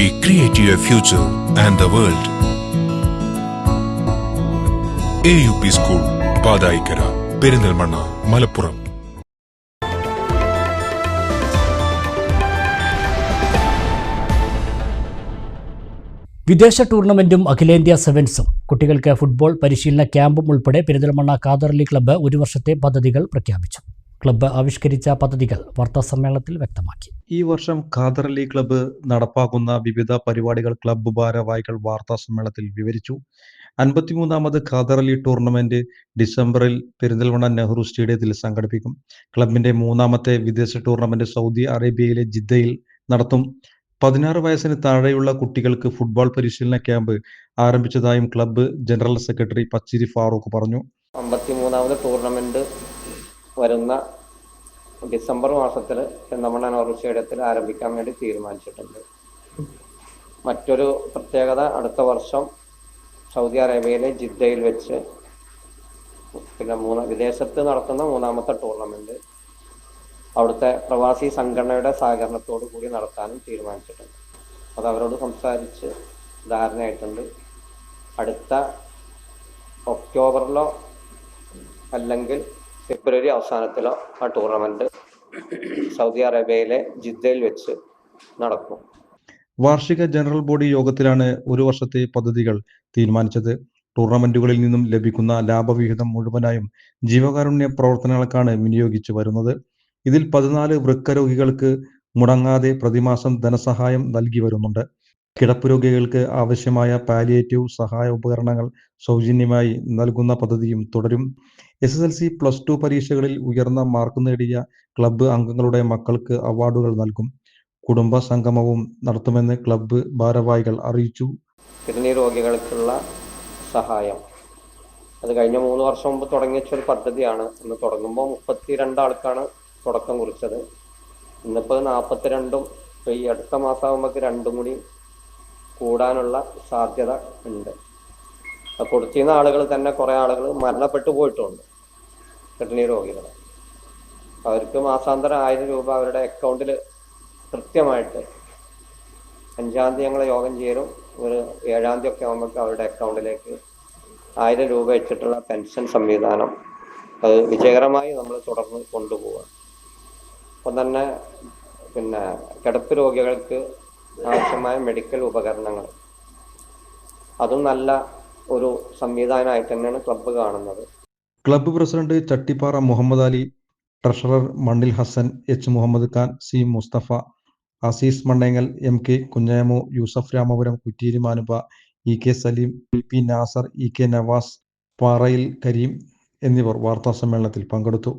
We create your future and the world. AUP school Pathayikkara Perinthalmanna Malappuram വിദേശ ടൂർണമെന്റും അഖിലേന്ത്യാ സെവൻസും. കുട്ടികൾക്ക് ഫുട്ബോൾ പരിശീലന ക്യാമ്പും ഉൾപ്പെടെ പെരിന്തൽമണ്ണ കാതർലി ക്ലബ്ബ് ഒരു വർഷത്തെ പദ്ധതികൾ പ്രഖ്യാപിച്ചു. ക്ലബ്ബ് ആവിഷ്കരിച്ച പദ്ധതികൾ വാർത്താസമ്മേളനത്തിൽ വ്യക്തമാക്കി. ഈ വർഷം ഖാദർ അലി ക്ലബ്ബ് നടപ്പാക്കുന്ന വിവിധ പരിപാടികൾ ക്ലബ്ബ് ഭാരവാഹികൾ വാർത്താ സമ്മേളനത്തിൽ വിവരിച്ചു. അൻപത്തിമൂന്നാമത് ഖാദർ അലി ടൂർണമെന്റ് ഡിസംബറിൽ പെരിന്തൽമണ്ണ നെഹ്റു സ്റ്റേഡിയത്തിൽ സംഘടിപ്പിക്കും. ക്ലബിന്റെ മൂന്നാമത്തെ വിദേശ ടൂർണമെന്റ് സൗദി അറേബ്യയിലെ ജിദ്ദയിൽ നടത്തും. പതിനാറ് വയസ്സിന് താഴെയുള്ള കുട്ടികൾക്ക് ഫുട്ബോൾ പരിശീലന ക്യാമ്പ് ആരംഭിച്ചതായും club general secretary Pachiri Farooq പറഞ്ഞു. അമ്പത്തിമൂന്നാമത് ടൂർണമെന്റ് വരുന്ന ഡിസംബർ മാസത്തിൽ പെന്തമണ്ണ നെഹ്റു സ്റ്റേഡിയത്തിൽ ആരംഭിക്കാൻ വേണ്ടി തീരുമാനിച്ചിട്ടുണ്ട്. മറ്റൊരു പ്രത്യേകത അടുത്ത വർഷം സൗദി അറേബ്യയിലെ ജിദ്ദയിൽ വെച്ച് പിന്നെ മൂന്ന് വിദേശത്ത് നടക്കുന്ന മൂന്നാമത്തെ ടൂർണമെന്റ് അവിടുത്തെ പ്രവാസി സംഘടനയുടെ സഹകരണത്തോടു കൂടി നടത്താനും തീരുമാനിച്ചിട്ടുണ്ട്. അത് അവരോട് സംസാരിച്ച് ധാരണയായിട്ടുണ്ട്. അടുത്ത ഒക്ടോബറിലോ അല്ലെങ്കിൽ ഫെബ്രുവരി അവസാനത്തിലോ ആ ടൂർണമെന്റ് സൗദി അറേബ്യയിലെ ജിദ്ദയിൽ വെച്ച് നടക്കും. വാർഷിക ജനറൽ ബോഡി യോഗത്തിലാണ് ഒരു വർഷത്തെ പദ്ധതികൾ തീരുമാനിച്ചത്. ടൂർണമെന്റുകളിൽ നിന്നും ലഭിക്കുന്ന ലാഭവിഹിതം മുഴുവനായും ജീവകാരുണ്യ പ്രവർത്തനങ്ങൾക്കാണ് വിനിയോഗിച്ചു വരുന്നത്. ഇതിൽ പതിനാല് വൃക്കരോഗികൾക്ക് മുടങ്ങാതെ പ്രതിമാസം ധനസഹായം നൽകി വരുന്നുണ്ട്. കിടപ്പ് രോഗികൾക്ക് ആവശ്യമായ പാലിയേറ്റീവ് സഹായ ഉപകരണങ്ങൾ സൗജന്യമായി നൽകുന്ന പദ്ധതിയും തുടരും. S S L C plus two പരീക്ഷകളിൽ ഉയർന്ന മാർക്ക് നേടിയ ക്ലബ്ബ് അംഗങ്ങളുടെ മക്കൾക്ക് അവാർഡുകൾ നൽകും. കുടുംബ സംഗമവും നടത്തുമെന്ന് ക്ലബ്ബ് ഭാരവാഹികൾ അറിയിച്ചു. കിഡ്നി രോഗികൾക്കുള്ള സഹായം. അത് കഴിഞ്ഞ മൂന്ന് വർഷം മുമ്പ് തുടങ്ങിയ ഒരു പദ്ധതിയാണ്. ഇന്ന് തുടങ്ങുമ്പോൾ മുപ്പത്തിരണ്ട് ആൾക്കാണ് തുടക്കം കുറിച്ചത്. ഇന്നിപ്പോൾ നാൽപ്പത്തിരണ്ടും ഈ അടുത്ത മാസമാകുമ്പോൾ രണ്ടും കൂടി കൂടാനുള്ള സാധ്യത ഉണ്ട്. കൊടുത്തിരുന്ന ആളുകൾ തന്നെ കുറേ ആളുകൾ മരണപ്പെട്ടു പോയിട്ടുണ്ട്. കിഡ്നി രോഗികൾ. അവർക്ക് മാസാന്തരം ആയിരം രൂപ അവരുടെ അക്കൗണ്ടിൽ കൃത്യമായിട്ട് അഞ്ചാം തീയതി ഞങ്ങൾ യോഗം ചേരും. ഒരു ഏഴാം തീയതി ഒക്കെ ആകുമ്പോൾ അവരുടെ അക്കൗണ്ടിലേക്ക് ആയിരം രൂപ വെച്ചിട്ടുള്ള പെൻഷൻ സംവിധാനം അത് വിജയകരമായി നമ്മൾ തുടർന്ന് കൊണ്ടുപോവുക അപ്പം തന്നെ പിന്നെ കിടപ്പ് രോഗികൾക്ക് ആവശ്യമായ മെഡിക്കൽ ഉപകരണങ്ങൾ. അതും നല്ല ഒരു സംവിധാനമായിട്ട് തന്നെയാണ് ക്ലബ്ബ് കാണുന്നത്. Club president Chattippara Muhammad Ali treasurer Mannil Hasan H Muhammad Khan C Musthafa Aziz Mannengal M K Kunhayamu Yusuf Ramapuram Kutteeri Manupa E K Saleem P Nasar E K Navas Parayil Kareem എന്നിവർ വാർത്താ സമ്മേളനത്തിൽ പങ്കെടുത്തു.